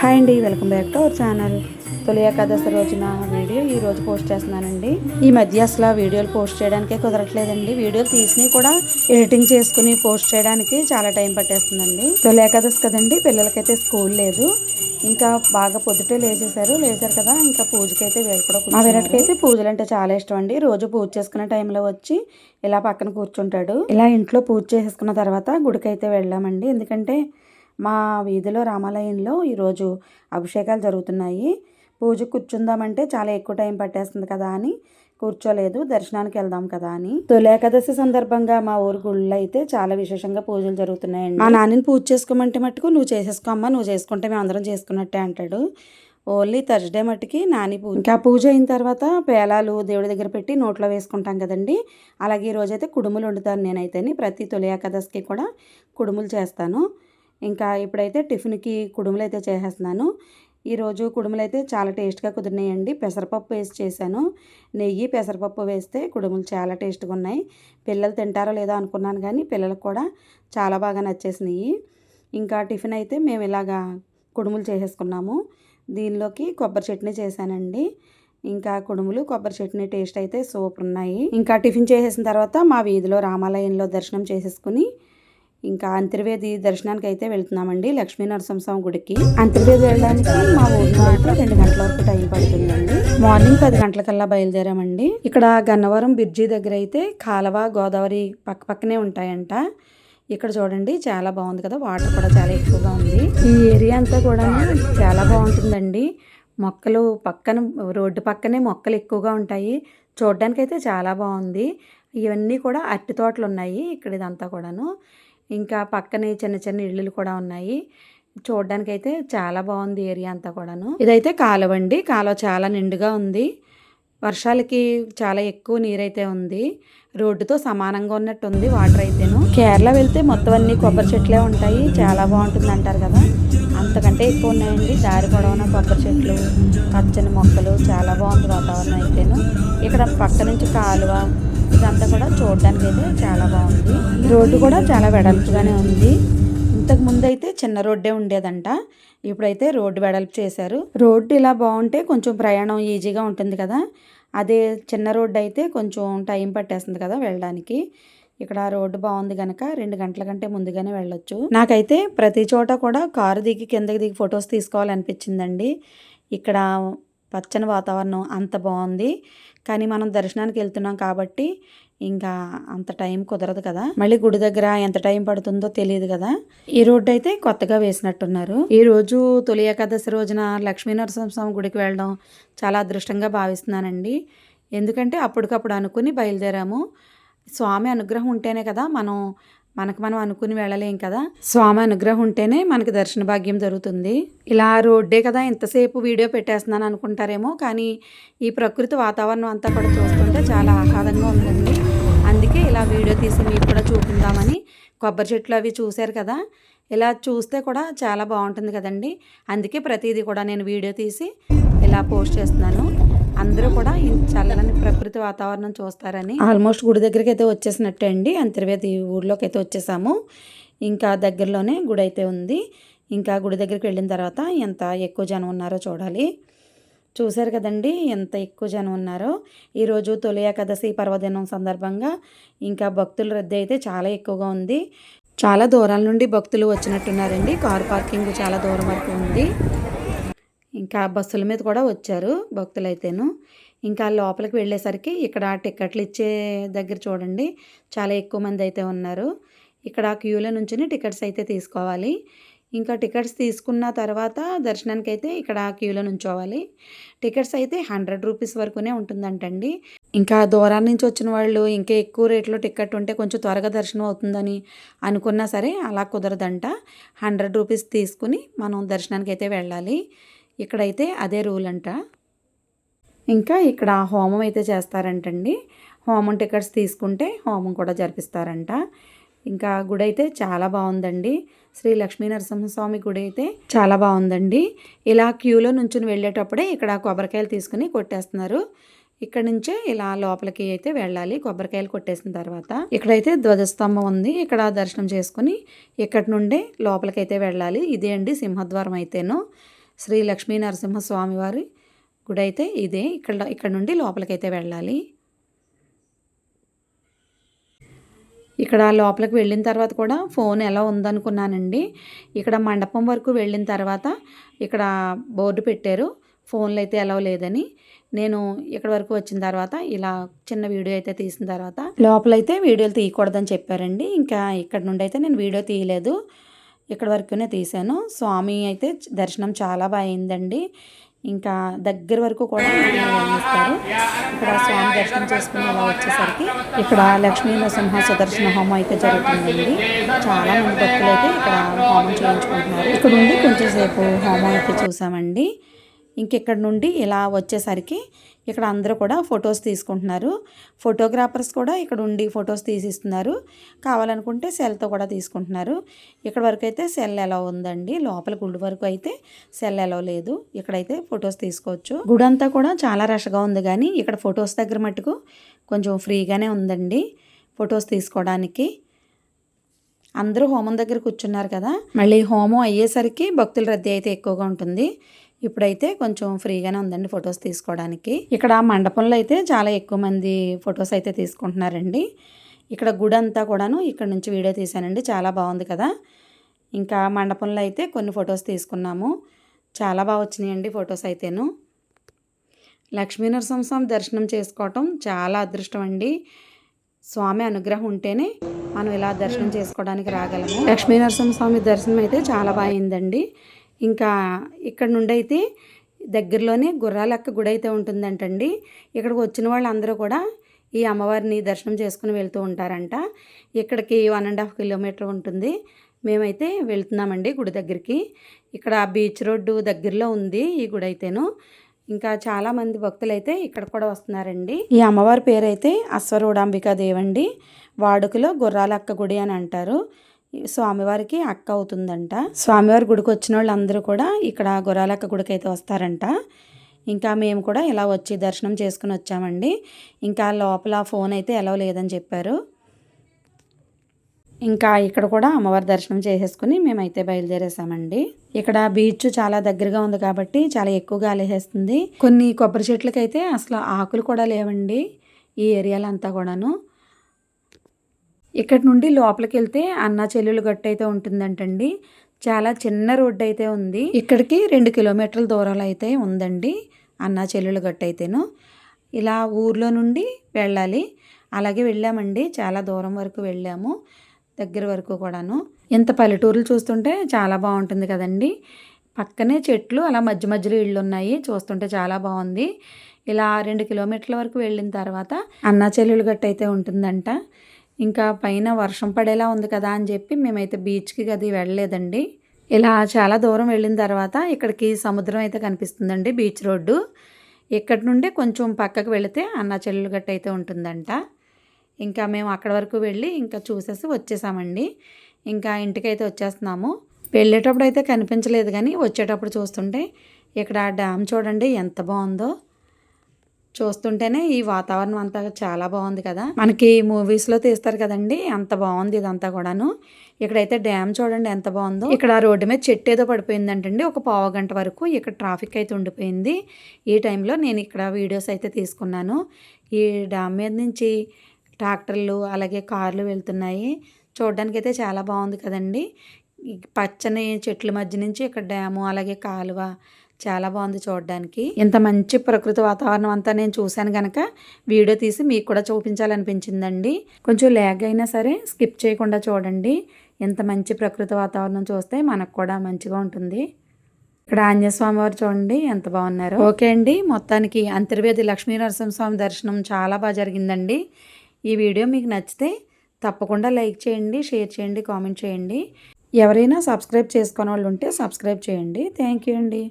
Hi అండి welcome back to our channel. తొలి ఏకాదశి రోజున వీడియో ఈ రోజు పోస్ట్ చేస్తున్నానండి. ఈ మధ్య అసలు వీడియోలు పోస్ట్ చేయడానికే కుదరట్లేదండి. వీడియోలు తీసినవి కూడా ఎడిటింగ్ చేసుకుని పోస్ట్ చేయడానికి చాలా టైం పట్టేస్తుందండి. తొలి ఏకాదశి కదండి పిల్లలకైతే స్కూల్ లేదు. ఇంకా బాగా పొద్దుటే లేచేశారు లేచారు కదా ఇంకా పూజకైతే వీళ్ళు కూడా మా విరాట్కైతే పూజలు అంటే చాలా ఇష్టం అండి. రోజు పూజ చేసుకునే టైంలో వచ్చి ఇలా పక్కన కూర్చుంటాడు. ఇలా ఇంట్లో పూజ చేసేసుకున్న తర్వాత గుడికైతే వెళ్ళామండి. ఎందుకంటే మా వీధిలో రామాలయంలో ఈరోజు అభిషేకాలు జరుగుతున్నాయి. పూజ కూర్చుందామంటే చాలా ఎక్కువ టైం పట్టేస్తుంది కదా అని కూర్చోలేదు. దర్శనానికి వెళ్దాం కదా అని. తొలి ఏకాదశి సందర్భంగా మా ఊరు గుళ్ళో అయితే చాలా విశేషంగా పూజలు జరుగుతున్నాయండి. మా నాన్నని పూజ చేసుకోమంటే మట్టుకు నువ్వు చేసేసుకోమ్మా నువ్వు చేసుకుంటే మేము అందరం చేసుకున్నట్టే అంటాడు. ఓన్లీ థర్స్డే మట్టుకి నాని పూజ. ఇంకా పూజ అయిన తర్వాత పేలాలు దేవుడి దగ్గర పెట్టి నోట్లో వేసుకుంటాం కదండి. అలాగే ఈరోజైతే కుడుములు వండుతాను నేనైతేని. ప్రతి తొలి ఏకాదశికి కూడా కుడుములు చేస్తాను. ఇంకా ఇప్పుడైతే టిఫిన్కి కుడుములు అయితే చేసేస్తున్నాను. ఈరోజు కుడుములు అయితే చాలా టేస్ట్గా కుదిరినాయండి. పెసరపప్పు వేసి చేశాను. నెయ్యి పెసరపప్పు వేస్తే కుడుములు చాలా టేస్ట్గా ఉన్నాయి. పిల్లలు తింటారో లేదో అనుకున్నాను కానీ పిల్లలకు కూడా చాలా బాగా నచ్చేసినాయి. ఇంకా టిఫిన్ అయితే మేము ఇలాగా కుడుములు చేసేసుకున్నాము. దీనిలోకి కొబ్బరి చట్నీ చేశానండి. ఇంకా కుడుములు కొబ్బరి చట్నీ టేస్ట్ అయితే సూపర్ ఉన్నాయి. ఇంకా టిఫిన్ చేసేసిన తర్వాత మా వీధిలో రామాలయంలో దర్శనం చేసేసుకుని ఇంకా అంతర్వేది దర్శనానికి అయితే వెళ్తున్నామండి లక్ష్మీ నరసింహస్వామి గుడికి. అంతర్వేది వెళ్ళడానికి మా ఊరిలో అయితే రెండు గంటల వరకు టైం పడుతుందండి. మార్నింగ్ పది గంటలకల్లా బయలుదేరామండి. ఇక్కడ గన్నవరం బ్రిడ్జి దగ్గర అయితే కాలవ గోదావరి పక్క పక్కనే ఉంటాయంట. ఇక్కడ చూడండి చాలా బాగుంది కదా వాటర్ కూడా చాలా ఎక్కువగా ఉంది. ఈ ఏరియా అంతా కూడా చాలా బాగుంటుందండి. మొక్కలు పక్కన రోడ్డు పక్కనే మొక్కలు ఎక్కువగా ఉంటాయి. చూడడానికైతే అయితే చాలా బాగుంది. ఇవన్నీ కూడా అరటి తోటలు ఉన్నాయి ఇక్కడ ఇదంతా కూడాను. ఇంకా పక్కనే చిన్న చిన్న ఇళ్ళు కూడా ఉన్నాయి. చూడడానికి అయితే చాలా బాగుంది ఏరియా అంతా కూడాను. ఇదైతే కాలువ అండి కాలువ చాలా నిండుగా ఉంది. వర్షాలకి చాలా ఎక్కువ నీరైతే ఉంది. రోడ్డుతో సమానంగా ఉన్నట్టు ఉంది వాటర్ అయితేను కేరళ వెళ్తే మొత్తం అన్ని కొబ్బరి చెట్లే ఉంటాయి. చాలా బాగుంటుంది అంటారు కదా. అంతకంటే ఎక్కువ ఉన్నాయండి. దారి పొడవున కొబ్బరి చెట్లు పచ్చని మొక్కలు చాలా బాగుంది వాతావరణం అయితేను. ఇక్కడ పక్క నుంచి కాలువ ఇదంతా కూడా చూడడానికి అయితే చాలా బాగుంది. రోడ్డు కూడా చాలా వెడల్పుగానే ఉంది. ఇంతకు ముందు అయితే చిన్న రోడ్డే ఉండేదంట. ఇప్పుడైతే రోడ్డు వెడల్పు చేశారు. రోడ్డు ఇలా బాగుంటే కొంచెం ప్రయాణం ఈజీగా ఉంటుంది కదా. అదే చిన్న రోడ్డు అయితే కొంచెం టైం పట్టేస్తుంది కదా వెళ్ళడానికి. ఇక్కడ రోడ్డు బాగుంది కనుక రెండు గంటల కంటే ముందుగానే వెళ్ళొచ్చు. నాకైతే ప్రతి చోట కూడా కారు దిగి కిందకి దిగి ఫొటోస్ తీసుకోవాలనిపించిందండి. ఇక్కడ పచ్చని వాతావరణం అంత బాగుంది. కానీ మనం దర్శనానికి వెళ్తున్నాం కాబట్టి ఇంకా అంత టైం కుదరదు కదా. మళ్ళీ గుడి దగ్గర ఎంత టైం పడుతుందో తెలియదు కదా. ఈ రోడ్డు అయితే కొత్తగా వేసినట్టున్నారు. ఈ రోజు తొలి ఏకాదశి రోజున లక్ష్మీ నరసింహస్వామి గుడికి వెళ్ళడం చాలా అదృష్టంగా భావిస్తున్నానండి. ఎందుకంటే అప్పటికప్పుడు అనుకుని బయలుదేరాము. స్వామి అనుగ్రహం ఉంటేనే కదా మనం మనకు మనం అనుకుని వెళ్ళలేం కదా. స్వామి అనుగ్రహం ఉంటేనే మనకి దర్శన భాగ్యం దొరుకుతుంది. ఇలా రోడ్డే కదా ఇంతసేపు వీడియో పెట్టేస్తున్నాను అనుకుంటారేమో కానీ ఈ ప్రకృతి వాతావరణం అంతా కూడా చూస్తుంటే చాలా ఆహ్లాదంగా ఉందండి. అందుకే ఇలా వీడియో తీసి మీకు కూడా చూపిందామని కొబ్బరి చెట్లు అవి చూశారు కదా. ఇలా చూస్తే కూడా చాలా బాగుంటుంది కదండి. అందుకే ప్రతిదీ కూడా నేను వీడియో తీసి ఇలా పోస్ట్ చేస్తున్నాను. అందరూ కూడా ఈ చల్లని ప్రకృతి వాతావరణం చూస్తారని. ఆల్మోస్ట్ గుడి దగ్గరికి అయితే వచ్చేసినట్టే అండి. అంతర్వేది ఊర్లోకి అయితే వచ్చేసాము. ఇంకా దగ్గరలోనే గుడి అయితే ఉంది. ఇంకా గుడి దగ్గరికి వెళ్ళిన తర్వాత ఎంత ఎక్కువ జనం ఉన్నారో చూడాలి. చూశారు కదండి ఎంత ఎక్కువ జనం ఉన్నారో. ఈరోజు తొలి ఏకాదశి పర్వదినం సందర్భంగా ఇంకా భక్తుల రద్దీ అయితే చాలా ఎక్కువగా ఉంది. చాలా దూరాల నుండి భక్తులు వచ్చినట్టున్నారండి. కార్ పార్కింగ్ చాలా దూరం వరకు ఉంది. ఇంకా బస్సుల మీద కూడా వచ్చారు భక్తులైతేను. ఇంకా లోపలికి వెళ్ళేసరికి ఇక్కడ టికెట్లు ఇచ్చే దగ్గర చూడండి చాలా ఎక్కువ మంది అయితే ఉన్నారు. ఇక్కడ క్యూలో నుంచి టికెట్స్ అయితే తీసుకోవాలి. ఇంకా టికెట్స్ తీసుకున్న తర్వాత దర్శనానికి అయితే ఇక్కడ క్యూలో నుంచోవాలి. టికెట్స్ అయితే హండ్రెడ్ రూపీస్ వరకునే ఉంటుందంటండి. ఇంకా దూరం నుంచి వచ్చిన వాళ్ళు ఇంకా ఎక్కువ రేట్లో టికెట్ ఉంటే కొంచెం త్వరగా దర్శనం అవుతుందని అనుకున్నా సరే అలా కుదరదంట. హండ్రెడ్ రూపీస్ తీసుకుని మనం దర్శనానికి అయితే వెళ్ళాలి. ఇక్కడైతే అదే రూల్ అంట ఇంకా ఇక్కడ హోమం అయితే చేస్తారంటండి. హోమం టికెట్స్ తీసుకుంటే హోమం కూడా జరిపిస్తారంట. ఇంకా గుడి అయితే చాలా బాగుందండి. శ్రీ లక్ష్మీ నరసింహస్వామి గుడి అయితే చాలా బాగుందండి. ఇలా క్యూలో నుంచుని వెళ్ళేటప్పుడే ఇక్కడ కొబ్బరికాయలు తీసుకుని కొట్టేస్తున్నారు. ఇక్కడ నుంచే ఇలా లోపలికి అయితే వెళ్ళాలి. కొబ్బరికాయలు కొట్టేసిన తర్వాత ఇక్కడైతే ధ్వజస్తంభం ఉంది. ఇక్కడ దర్శనం చేసుకుని ఇక్కడ నుండే లోపలికి అయితే వెళ్ళాలి. ఇదే అండి సింహద్వారం అయితేను. శ్రీ లక్ష్మీ నరసింహస్వామి వారి గుడి అయితే ఇదే. ఇక్కడ ఇక్కడ నుండి లోపలికైతే వెళ్ళాలి. ఇక్కడ లోపలికి వెళ్ళిన తర్వాత కూడా ఫోన్ ఎలా ఉందనుకున్నానండి. ఇక్కడ మండపం వరకు వెళ్ళిన తర్వాత ఇక్కడ బోర్డు పెట్టారు. ఫోన్లు అయితే ఎలా లేదని. నేను ఇక్కడ వరకు వచ్చిన తర్వాత ఇలా చిన్న వీడియో అయితే తీసిన తర్వాత లోపలైతే వీడియోలు తీయకూడదని చెప్పారండి. ఇంకా ఇక్కడ నుండి అయితే నేను వీడియో తీయలేదు. ఇక్కడ వరకునే తీశాను. స్వామి అయితే దర్శనం చాలా బాగా అయిందండి. ఇంకా దగ్గర వరకు కూడా ఇస్తారు ఇక్కడ స్వామి దర్శనం చేసుకుని అలా వచ్చేసరికి ఇక్కడ లక్ష్మీ నరసింహ సుదర్శన హోమం అయితే జరుగుతుందండి. చాలా మంది భక్తులు అయితే ఇక్కడ హోమం చేయించుకుంటున్నారు. ఇక్కడ ఉండి కొంచెం సేపు హోమం అయితే చూసామండి. ఇంకెక్కడ నుండి ఇలా వచ్చేసరికి ఇక్కడ అందరూ కూడా ఫొటోస్ తీసుకుంటున్నారు. ఫోటోగ్రాఫర్స్ కూడా ఇక్కడ ఉండి ఫొటోస్ తీసిస్తున్నారు. కావాలనుకుంటే సెల్తో కూడా తీసుకుంటున్నారు. ఇక్కడ వరకు అయితే సెల్ ఎలా ఉందండి? లోపల గుడి వరకు అయితే సెల్ ఎలా లేదు. ఇక్కడైతే ఫొటోస్ తీసుకోవచ్చు. గుడి అంతా కూడా చాలా రష్గా ఉంది కానీ ఇక్కడ ఫొటోస్ దగ్గర మటుకు కొంచెం ఫ్రీగానే ఉందండి ఫొటోస్ తీసుకోవడానికి. అందరూ హోమం దగ్గర కూర్చున్నారు కదా. మళ్ళీ హోమం అయ్యేసరికి భక్తుల రద్దీ అయితే ఎక్కువగా ఉంటుంది. ఇప్పుడైతే కొంచెం ఫ్రీగానే ఉందండి ఫొటోస్ తీసుకోవడానికి. ఇక్కడ మండపంలో అయితే చాలా ఎక్కువ మంది ఫొటోస్ అయితే తీసుకుంటున్నారండి. ఇక్కడ గుడి అంతా కూడాను ఇక్కడ నుంచి వీడియో తీశానండి. చాలా బాగుంది కదా. ఇంకా మండపంలో అయితే కొన్ని ఫొటోస్ తీసుకున్నాము. చాలా బాగా వచ్చినాయండి ఫొటోస్ అయితేను. లక్ష్మీనరసింహస్వామి దర్శనం చేసుకోవటం చాలా అదృష్టం అండి. స్వామి అనుగ్రహం ఉంటేనే మనం ఇలా దర్శనం చేసుకోవడానికి రాగలము. లక్ష్మీనరసింహస్వామి దర్శనం అయితే చాలా బాగా అయిందండి. ఇంకా ఇక్కడ నుండి అయితే దగ్గరలోనే గుర్రాలక్క గుడి అయితే ఉంటుందంటండి. ఇక్కడికి వచ్చిన వాళ్ళందరూ కూడా ఈ అమ్మవారిని దర్శనం చేసుకుని వెళ్తూ ఉంటారంట. ఇక్కడికి వన్ అండ్ హాఫ్ కిలోమీటర్ ఉంటుంది. మేమైతే వెళ్తున్నామండి గుడి దగ్గరికి. ఇక్కడ బీచ్ రోడ్డు దగ్గరలో ఉంది ఈ గుడి అయితేను. ఇంకా చాలామంది భక్తులు అయితే ఇక్కడ కూడా వస్తున్నారండి. ఈ అమ్మవారి పేరు అయితే అశ్వరూఢాంబికా దేవండి. వాడుకలో గుర్రాలక్క గుడి అని అంటారు. స్వామివారికి అక్క అవుతుందంట. స్వామివారి గుడికి వచ్చిన వాళ్ళందరూ కూడా ఇక్కడ గురాలక్క గుడికి అయితే వస్తారంట. ఇంకా మేము కూడా ఇలా వచ్చి దర్శనం చేసుకుని వచ్చామండి. ఇంకా లోపల ఫోన్ అయితే ఎలా లేదని చెప్పారు. ఇంకా ఇక్కడ కూడా అమ్మవారి దర్శనం చేసేసుకుని మేమైతే బయలుదేరేసామండి. ఇక్కడ బీచ్ చాలా దగ్గరగా ఉంది కాబట్టి చాలా ఎక్కువ గాలి వేస్తుంది కొన్ని కొబ్బరి చెట్లకైతే అసలు ఆకులు కూడా లేవండి ఈ ఏరియాలో అంతా కూడాను. ఇక్కడ నుండి లోపలికి వెళ్తే అన్న చెల్లెలు గట్టు అయితే ఉంటుందంటండి. చాలా చిన్న రోడ్డు అయితే ఉంది. ఇక్కడికి రెండు కిలోమీటర్ల దూరంలో అయితే ఉందండి అన్న చెల్లెలు గట్టు అయితేను ఇలా ఊర్లో నుండి వెళ్ళాలి. అలాగే వెళ్ళామండి. చాలా దూరం వరకు వెళ్ళాము. దగ్గర వరకు కూడాను. ఇంత పల్లెటూరులు చూస్తుంటే చాలా బాగుంటుంది కదండి. పక్కనే చెట్లు అలా మధ్య మధ్యలో ఇళ్ళు ఉన్నాయి చూస్తుంటే చాలా బాగుంది. ఇలా రెండు కిలోమీటర్ల వరకు వెళ్ళిన తర్వాత అన్నా చెల్లెలు గట్టు అయితే ఉంటుందంట. ఇంకా పైన వర్షం పడేలా ఉంది కదా అని చెప్పి మేమైతే బీచ్కి అది వెళ్ళలేదండి. ఇలా చాలా దూరం వెళ్ళిన తర్వాత ఇక్కడికి సముద్రం అయితే కనిపిస్తుందండి బీచ్ రోడ్డు. ఇక్కడి నుండి కొంచెం పక్కకు వెళితే అన్న చెల్లెలు గట్ట అయితే ఉంటుందంట. ఇంకా మేము అక్కడ వరకు వెళ్ళి ఇంకా చూసేసి వచ్చేసామండి. ఇంకా ఇంటికైతే వచ్చేస్తున్నాము. వెళ్ళేటప్పుడు అయితే కనిపించలేదు కానీ వచ్చేటప్పుడు చూస్తుంటే ఇక్కడ డ్యామ్ చూడండి ఎంత బాగుందో. చూస్తుంటేనే ఈ వాతావరణం అంతా చాలా బాగుంది కదా. మనకి మూవీస్లో తీస్తారు కదండి అంత బాగుంది ఇదంతా కూడాను. ఇక్కడైతే డ్యామ్ చూడండి ఎంత బాగుందో. ఇక్కడ రోడ్డు మీద చెట్టు ఏదో పడిపోయిందంటండి ఒక పావు గంట వరకు ఇక్కడ ట్రాఫిక్ అయితే ఉండిపోయింది. ఈ టైంలో నేను ఇక్కడ వీడియోస్ అయితే తీసుకున్నాను. ఈ డ్యామ్ మీద నుంచి ట్రాక్టర్లు అలాగే కార్లు వెళ్తున్నాయి. చూడడానికి అయితే చాలా బాగుంది కదండి. పచ్చని చెట్ల మధ్య నుంచి ఇక్కడ డ్యాము అలాగే కాలువ చాలా బాగుంది చూడడానికి. ఇంత మంచి ప్రకృతి వాతావరణం అంతా నేను చూశాను కనుక వీడియో తీసి మీకు కూడా చూపించాలనిపించిందండి. కొంచెం ల్యాగ్ అయినా సరే స్కిప్ చేయకుండా చూడండి. ఇంత మంచి ప్రకృతి వాతావరణం చూస్తే మనకు కూడా మంచిగా ఉంటుంది. ఇక్కడ ఆంజనేయస్వామి వారు చూడండి ఎంత బాగున్నారు. ఓకే అండి మొత్తానికి అంతర్వేది లక్ష్మీ నరసింహస్వామి దర్శనం చాలా బాగా జరిగిందండి. ఈ వీడియో మీకు నచ్చితే తప్పకుండా లైక్ చేయండి షేర్ చేయండి కామెంట్ చేయండి. ఎవరైనా సబ్స్క్రైబ్ చేసుకునే వాళ్ళు ఉంటే సబ్స్క్రైబ్ చేయండి. థ్యాంక్ యూ అండి.